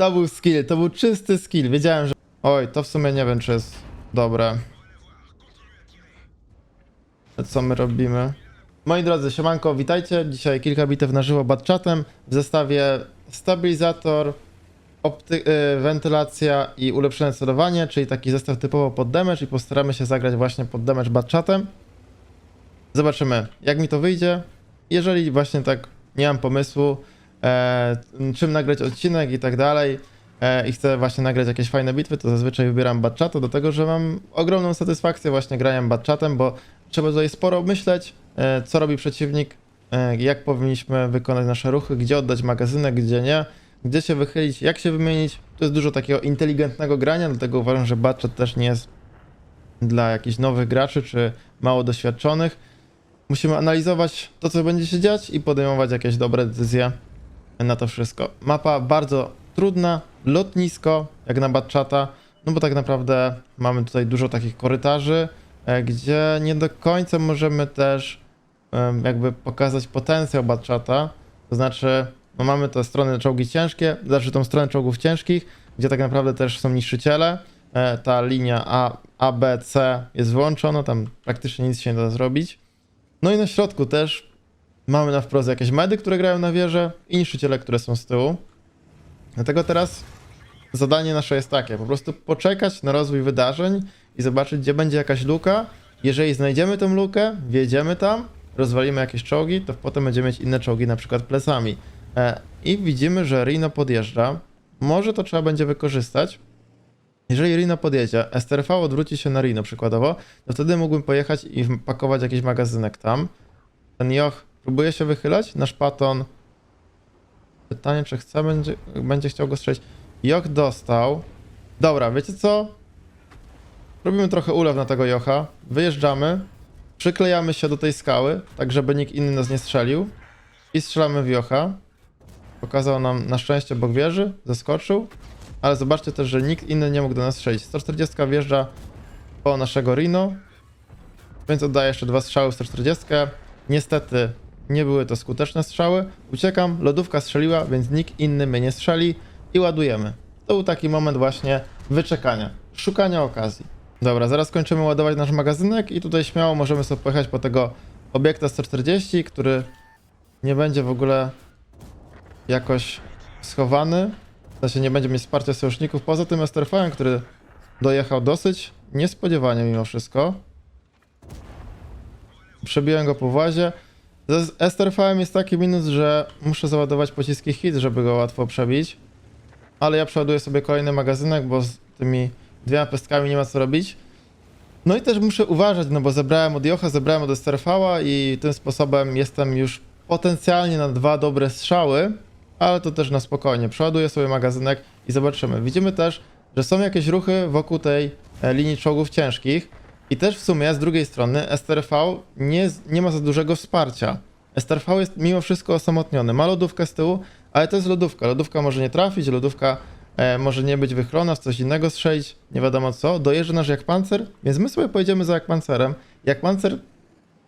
To był skill, to był czysty skill. Wiedziałem, że... Oj, to w sumie nie wiem, czy jest dobre. Co my robimy? Moi drodzy, siemanko, witajcie. Dzisiaj kilka bitew na żywo czatem w zestawie stabilizator, opty- y, wentylacja i ulepszone celowanie, czyli taki zestaw typowo pod damage i postaramy się zagrać właśnie pod damage czatem. Zobaczymy, jak mi to wyjdzie. Jeżeli właśnie tak nie mam pomysłu, e, czym nagrać odcinek i tak dalej, e, i chcę właśnie nagrać jakieś fajne bitwy, to zazwyczaj wybieram Batchatu, do tego, że mam ogromną satysfakcję właśnie graniem Batchatem, bo trzeba tutaj sporo myśleć, e, co robi przeciwnik, e, jak powinniśmy wykonać nasze ruchy, gdzie oddać magazynek, gdzie nie, gdzie się wychylić, jak się wymienić. To jest dużo takiego inteligentnego grania, dlatego uważam, że Batchat też nie jest dla jakichś nowych graczy czy mało doświadczonych. Musimy analizować to, co będzie się dziać i podejmować jakieś dobre decyzje na to wszystko. Mapa bardzo trudna, lotnisko, jak na Batchata, no bo tak naprawdę mamy tutaj dużo takich korytarzy, e, gdzie nie do końca możemy też jakby pokazać potencjał Batchata, to znaczy no mamy te strony czołgi ciężkie, znaczy tą stronę czołgów ciężkich, gdzie tak naprawdę też są niszczyciele, e, ta linia A, A, B, C jest wyłączona, tam praktycznie nic się nie da zrobić. No i na środku też mamy na wprost jakieś medy, które grają na wieżę i niszczyciele, które są z tyłu. Dlatego teraz zadanie nasze jest takie, po prostu poczekać na rozwój wydarzeń i zobaczyć, gdzie będzie jakaś luka. Jeżeli znajdziemy tę lukę, wjedziemy tam, rozwalimy jakieś czołgi, to potem będziemy mieć inne czołgi, na przykład plecami. E, I widzimy, że Rino podjeżdża. Może to trzeba będzie wykorzystać. Jeżeli Rino podjedzie, STRV odwróci się na Rino przykładowo, to wtedy mógłbym pojechać i pakować jakiś magazynek tam. Ten Joch próbuje się wychylać, nasz Paton... Pytanie, czy chce, będzie, będzie chciał go strzelić. Joch dostał. Dobra, wiecie co? Robimy trochę ulew na tego Jocha. Wyjeżdżamy. Przyklejamy się do tej skały, tak żeby nikt inny nas nie strzelił. I strzelamy w Jocha. Pokazał nam na szczęście bok wieży, zaskoczył. Ale zobaczcie też, że nikt inny nie mógł do nas strzelić. 140 wjeżdża po naszego Rino. Więc oddaję jeszcze dwa strzały w 140. Niestety nie były to skuteczne strzały. Uciekam, lodówka strzeliła, więc nikt inny mnie nie strzeli i ładujemy. To był taki moment właśnie wyczekania, szukania okazji. Dobra, zaraz kończymy ładować nasz magazynek i tutaj śmiało możemy sobie pojechać po tego obiekta 140, który nie będzie w ogóle jakoś schowany. W sensie nie będzie mieć wsparcia sojuszników. Poza tym Esterfałem, który dojechał dosyć niespodziewanie mimo wszystko. Przebiłem go po włazie. Z Esterfałem jest taki minus, że muszę załadować pociski hit, żeby go łatwo przebić. Ale ja przeładuję sobie kolejny magazynek, bo z tymi dwiema pestkami nie ma co robić. No i też muszę uważać, no bo zebrałem od Jocha, zebrałem od Esterfała i tym sposobem jestem już potencjalnie na dwa dobre strzały, ale to też na spokojnie. Przeładuję sobie magazynek i zobaczymy. Widzimy też, że są jakieś ruchy wokół tej e, linii czołgów ciężkich i też w sumie z drugiej strony STRV nie, nie ma za dużego wsparcia. STRV jest mimo wszystko osamotniony. Ma lodówkę z tyłu, ale to jest lodówka. Lodówka może nie trafić, lodówka e, może nie być wychrona, w coś innego strzelić, nie wiadomo co. Dojeżdża nasz jak pancer, więc my sobie pojedziemy za jak pancerem. Jak pancer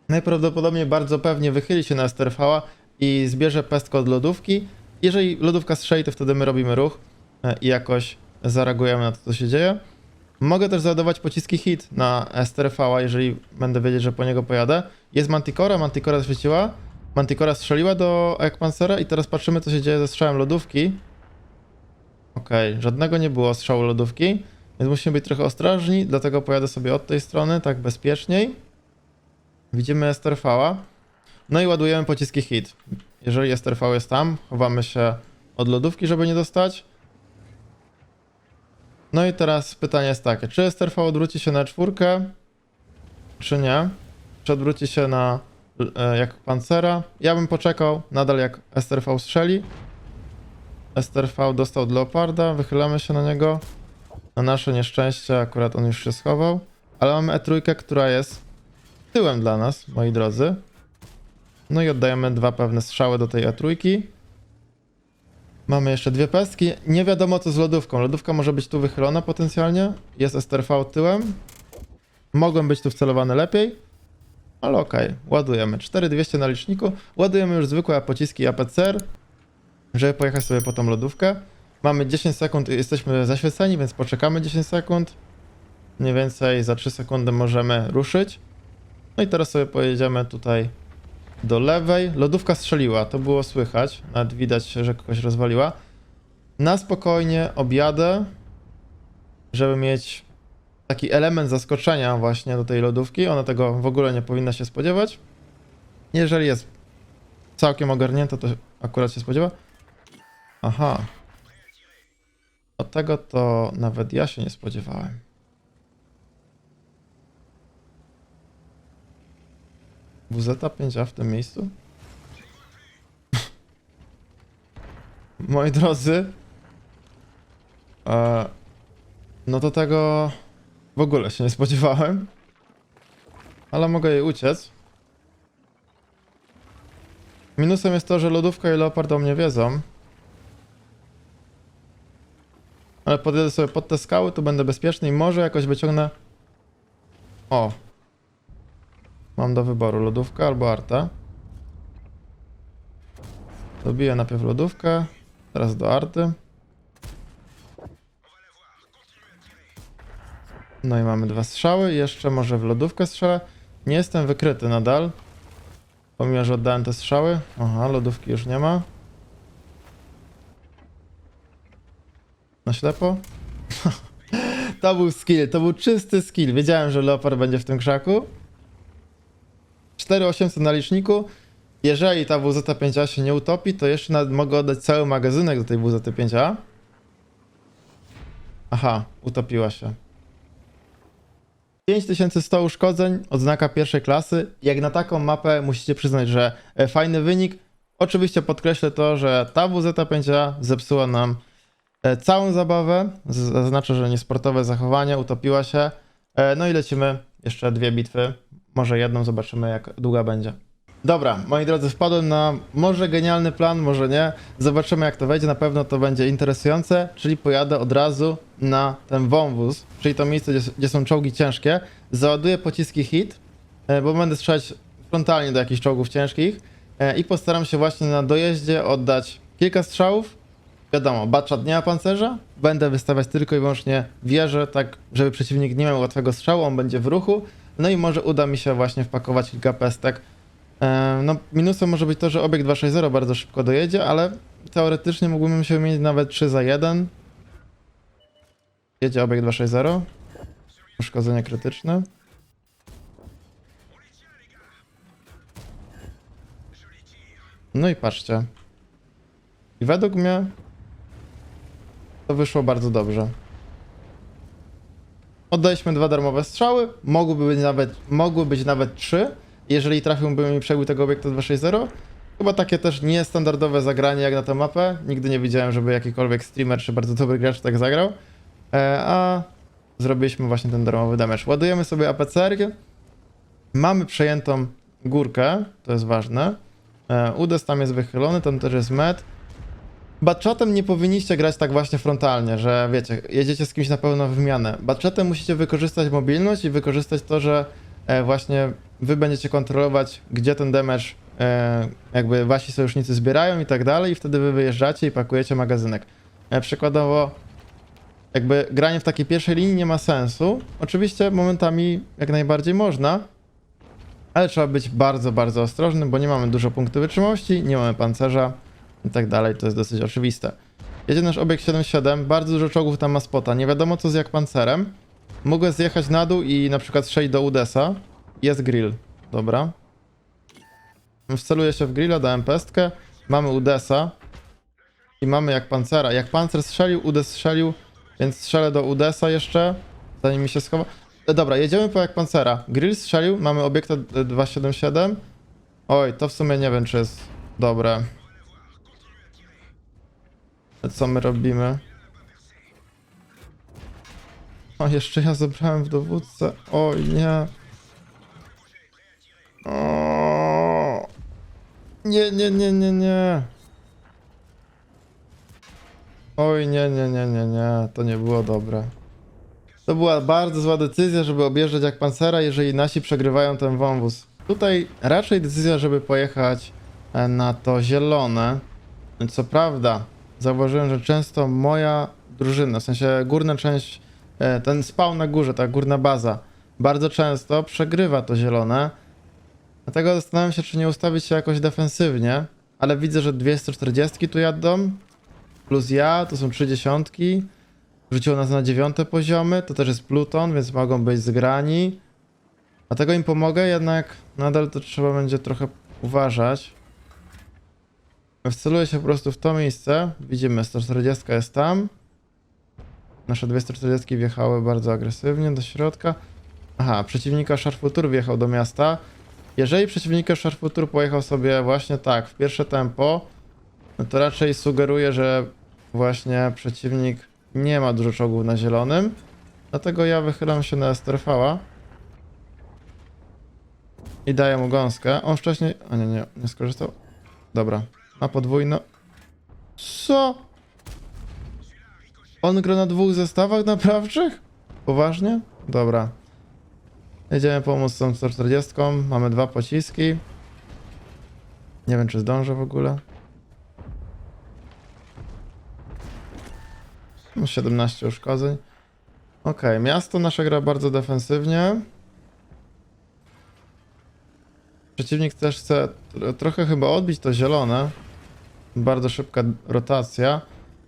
najprawdopodobniej bardzo pewnie wychyli się na STRV i zbierze pestkę od lodówki. Jeżeli lodówka strzeli, to wtedy my robimy ruch e, i jakoś zareagujemy na to, co się dzieje. Mogę też załadować pociski hit na STRV, jeżeli będę wiedzieć, że po niego pojadę. Jest Manticora, Manticora zaświeciła. Manticora strzeliła do Ekpansera i teraz patrzymy, co się dzieje ze strzałem lodówki. Okej, żadnego nie było strzału lodówki, więc musimy być trochę ostrożni, dlatego pojadę sobie od tej strony, tak bezpieczniej. Widzimy STRV. No i ładujemy pociski hit. Jeżeli STRV jest tam, chowamy się od lodówki, żeby nie dostać. No i teraz pytanie jest takie, czy STRV odwróci się na czwórkę, czy nie? Czy odwróci się na e, jak pancera? Ja bym poczekał nadal jak STRV strzeli. STRV dostał od Leoparda, wychylamy się na niego. Na nasze nieszczęście akurat on już się schował. Ale mamy E3, która jest tyłem dla nas, moi drodzy. No i oddajemy dwa pewne strzały do tej E3. Mamy jeszcze dwie pestki. Nie wiadomo co z lodówką. Lodówka może być tu wychylona potencjalnie. Jest STRV tyłem. Mogłem być tu wcelowany lepiej. Ale okej, ładujemy. 4200 na liczniku. Ładujemy już zwykłe pociski APCR, żeby pojechać sobie po tą lodówkę. Mamy 10 sekund, jesteśmy zaświeceni, więc poczekamy 10 sekund. Mniej więcej za 3 sekundy możemy ruszyć. No i teraz sobie pojedziemy tutaj do lewej. Lodówka strzeliła, to było słychać. Nawet widać, że kogoś rozwaliła. Na spokojnie objadę, żeby mieć taki element zaskoczenia właśnie do tej lodówki. Ona tego w ogóle nie powinna się spodziewać. Jeżeli jest całkiem ogarnięta, to akurat się spodziewa. Aha. Od tego to nawet ja się nie spodziewałem. WZ 5A w tym miejscu? Moi drodzy, e, no to tego w ogóle się nie spodziewałem, ale mogę jej uciec. Minusem jest to, że lodówka i leopard o mnie wiedzą. Ale podjadę sobie pod te skały, tu będę bezpieczny i może jakoś wyciągnę... O! Mam do wyboru lodówkę albo artę. Dobiję najpierw lodówkę, teraz do arty. No i mamy dwa strzały, jeszcze może w lodówkę strzelę. Nie jestem wykryty nadal. Pomimo, że oddałem te strzały. Aha, lodówki już nie ma. Na ślepo? to był skill, to był czysty skill. Wiedziałem, że leopard będzie w tym krzaku. 4800 na liczniku. Jeżeli ta WZ-5A się nie utopi, to jeszcze nawet mogę oddać cały magazynek do tej WZ-5A. Aha, utopiła się. 5100 uszkodzeń, odznaka pierwszej klasy. Jak na taką mapę musicie przyznać, że e, fajny wynik. Oczywiście podkreślę to, że ta WZ-5A zepsuła nam e, całą zabawę. Zaznaczę, że niesportowe zachowanie, utopiła się. E, No i lecimy jeszcze dwie bitwy. Może jedną, zobaczymy jak długa będzie. Dobra, moi drodzy, wpadłem na może genialny plan, może nie. Zobaczymy jak to wejdzie, na pewno to będzie interesujące, czyli pojadę od razu na ten wąwóz, czyli to miejsce, gdzie, gdzie są czołgi ciężkie. Załaduję pociski hit, e, bo będę strzelać frontalnie do jakichś czołgów ciężkich e, i postaram się właśnie na dojeździe oddać kilka strzałów. Wiadomo, Batchat nie ma pancerza, będę wystawiać tylko i wyłącznie wieżę, tak żeby przeciwnik nie miał łatwego strzału, on będzie w ruchu, no i może uda mi się właśnie wpakować kilka pestek E, No, minusem może być to, że obiekt 260 bardzo szybko dojedzie, ale teoretycznie mógłbym się wymienić nawet 3 za 1. Jedzie obiekt 260. Uszkodzenie krytyczne. No i patrzcie. I według mnie to wyszło bardzo dobrze. Oddaliśmy dwa darmowe strzały, mogłyby być nawet, mogły być nawet trzy, jeżeli trafiłbym i przebił tego obiektu 260. Chyba takie też niestandardowe zagranie jak na tę mapę. Nigdy nie widziałem, żeby jakikolwiek streamer czy bardzo dobry gracz tak zagrał. E, a zrobiliśmy właśnie ten darmowy damage. Ładujemy sobie APCR. Mamy przejętą górkę, to jest ważne. E, UDES tam jest wychylony, tam też jest med. Batchatem nie powinniście grać tak właśnie frontalnie, że wiecie, jedziecie z kimś na pełną wymianę. Batchatem musicie wykorzystać mobilność i wykorzystać to, że e, właśnie wy będziecie kontrolować, gdzie ten damage e, jakby wasi sojusznicy zbierają i tak dalej i wtedy wy wyjeżdżacie i pakujecie magazynek. E, przykładowo jakby granie w takiej pierwszej linii nie ma sensu. Oczywiście momentami jak najbardziej można, ale trzeba być bardzo, bardzo ostrożnym, bo nie mamy dużo punktów wytrzymałości, nie mamy pancerza i tak dalej, to jest dosyć oczywiste. Jedzie nasz obiekt 7-7, bardzo dużo czołgów tam ma spota, nie wiadomo co z jak pancerem. Mogę zjechać na dół i na przykład strzelić do Udesa. Jest grill, dobra. Wceluję się w grilla, dałem pestkę, mamy Udesa i mamy jak pancera. Jak pancer strzelił, Udes strzelił, więc strzelę do Udesa jeszcze, zanim mi się schowa. E, Dobra, jedziemy po jak pancera. Grill strzelił, mamy obiekta e, 277. Oj, to w sumie nie wiem, czy jest dobre. Co my robimy? O, jeszcze ja zebrałem w dowódcę. Oj, nie. O. Nie, nie, nie, nie, nie. Oj, nie, nie, nie, nie, nie. To nie było dobre. To była bardzo zła decyzja, żeby objeżdżać jak pancera, jeżeli nasi przegrywają ten wąwóz. Tutaj raczej decyzja, żeby pojechać e, na to zielone. Co prawda, zauważyłem, że często moja drużyna, w sensie górna część, e, ten spawn na górze, ta górna baza, bardzo często przegrywa to zielone. Dlatego zastanawiam się, czy nie ustawić się jakoś defensywnie, ale widzę, że dwie 140 tu jadą, plus ja, to są trzy dziesiątki. Rzuciło nas na dziewiąte poziomy, to też jest Pluton, więc mogą być zgrani. Dlatego im pomogę, jednak nadal to trzeba będzie trochę uważać. Wceluję się po prostu w to miejsce. Widzimy, 140 jest tam. Nasze dwie 140 wjechały bardzo agresywnie do środka. Aha, przeciwnika Szarfutur wjechał do miasta. Jeżeli przeciwnika Szarfutur pojechał sobie właśnie tak, w pierwsze tempo, no to raczej sugeruje, że właśnie przeciwnik nie ma dużo czołgów na zielonym. Dlatego ja wychylam się na Esterfała. I daję mu gąskę. On wcześniej... A nie, nie, nie skorzystał. Dobra. Ma podwójno. Co? On gra na dwóch zestawach naprawczych? Poważnie? Dobra. Jedziemy pomóc tą 140. Mamy dwa pociski. Nie wiem, czy zdążę w ogóle. No, 17 uszkodzeń. Okej, miasto nasze gra bardzo defensywnie. Przeciwnik też chce tro- trochę chyba odbić to zielone. Bardzo szybka rotacja.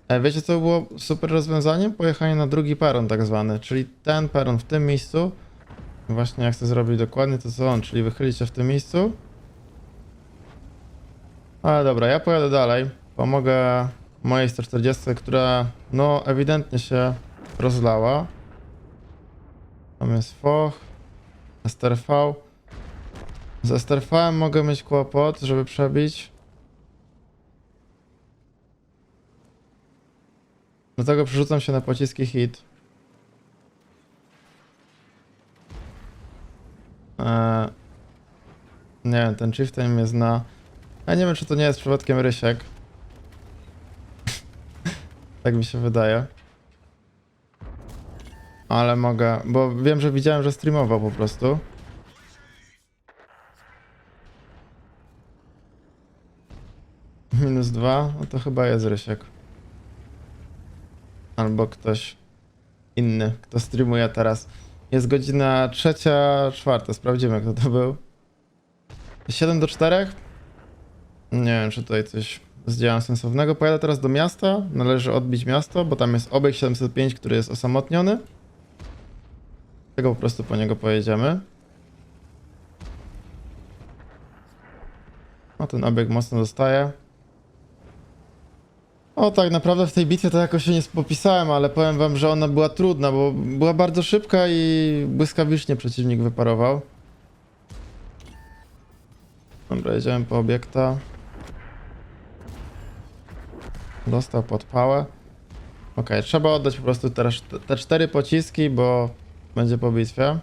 E, Wiecie co było super rozwiązaniem? Pojechanie na drugi peron tak zwany, czyli ten peron w tym miejscu. Właśnie ja chcę zrobić dokładnie to co on, czyli wychylić się w tym miejscu. Ale dobra, ja pojadę dalej. Pomogę mojej 140, która no ewidentnie się rozlała. Tam jest Foch, STRV. Z STRV mogę mieć kłopot, żeby przebić. Dlatego przerzucam się na pociski hit. Eee, nie wiem, ten chieftain mnie zna. Ja nie wiem, czy to nie jest przypadkiem Rysiek. tak mi się wydaje. Ale mogę, bo wiem, że widziałem, że streamował po prostu. Minus dwa, no to chyba jest Rysiek. Albo ktoś inny, kto streamuje teraz. Jest godzina trzecia, czwarta, sprawdzimy kto to był. 7 do 4? Nie wiem, czy tutaj coś zdziałam sensownego. Pojadę teraz do miasta. Należy odbić miasto, bo tam jest obieg 705, który jest osamotniony. Tego po prostu po niego pojedziemy. O, ten obieg mocno dostaje. O, tak naprawdę w tej bitwie to jakoś się nie popisałem, ale powiem wam, że ona była trudna, bo była bardzo szybka i błyskawicznie przeciwnik wyparował. Dobra, jedziemy po obiekta. Dostał podpałę. Okej, trzeba oddać po prostu teraz te, te cztery pociski, bo będzie po bitwie.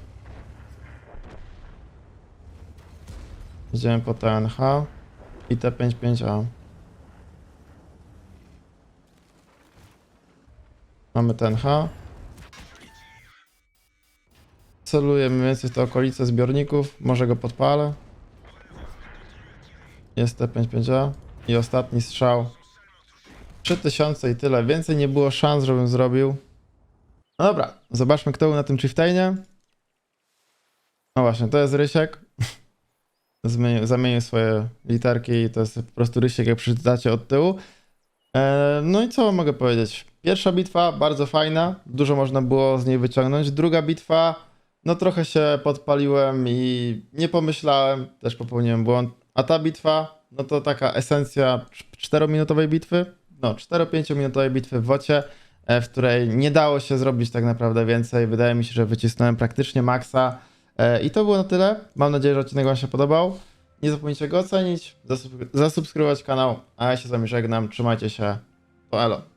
Idziemy po TNH i T55A. Mamy TNH. Celuję mniej więcej w te okolice zbiorników. Może go podpalę. Jest T55A. I ostatni strzał. 3000 i tyle. Więcej nie było szans, żebym zrobił. No dobra, zobaczmy kto był na tym chieftainie. No właśnie, to jest Rysiek. Zmienił, zamienił swoje literki i to jest po prostu Rysiek, jak przeczytacie od tyłu. E, no i co mogę powiedzieć? Pierwsza bitwa bardzo fajna, dużo można było z niej wyciągnąć. Druga bitwa, no trochę się podpaliłem i nie pomyślałem, też popełniłem błąd. A ta bitwa, no to taka esencja 4-minutowej bitwy, no 4-5 minutowej bitwy w wocie, e, w której nie dało się zrobić tak naprawdę więcej. Wydaje mi się, że wycisnąłem praktycznie maksa. E, I to było na tyle. Mam nadzieję, że odcinek Wam się podobał. Nie zapomnijcie go ocenić, zasub- zasubskrybować kanał, a ja się z Wami żegnam. Trzymajcie się. To elo.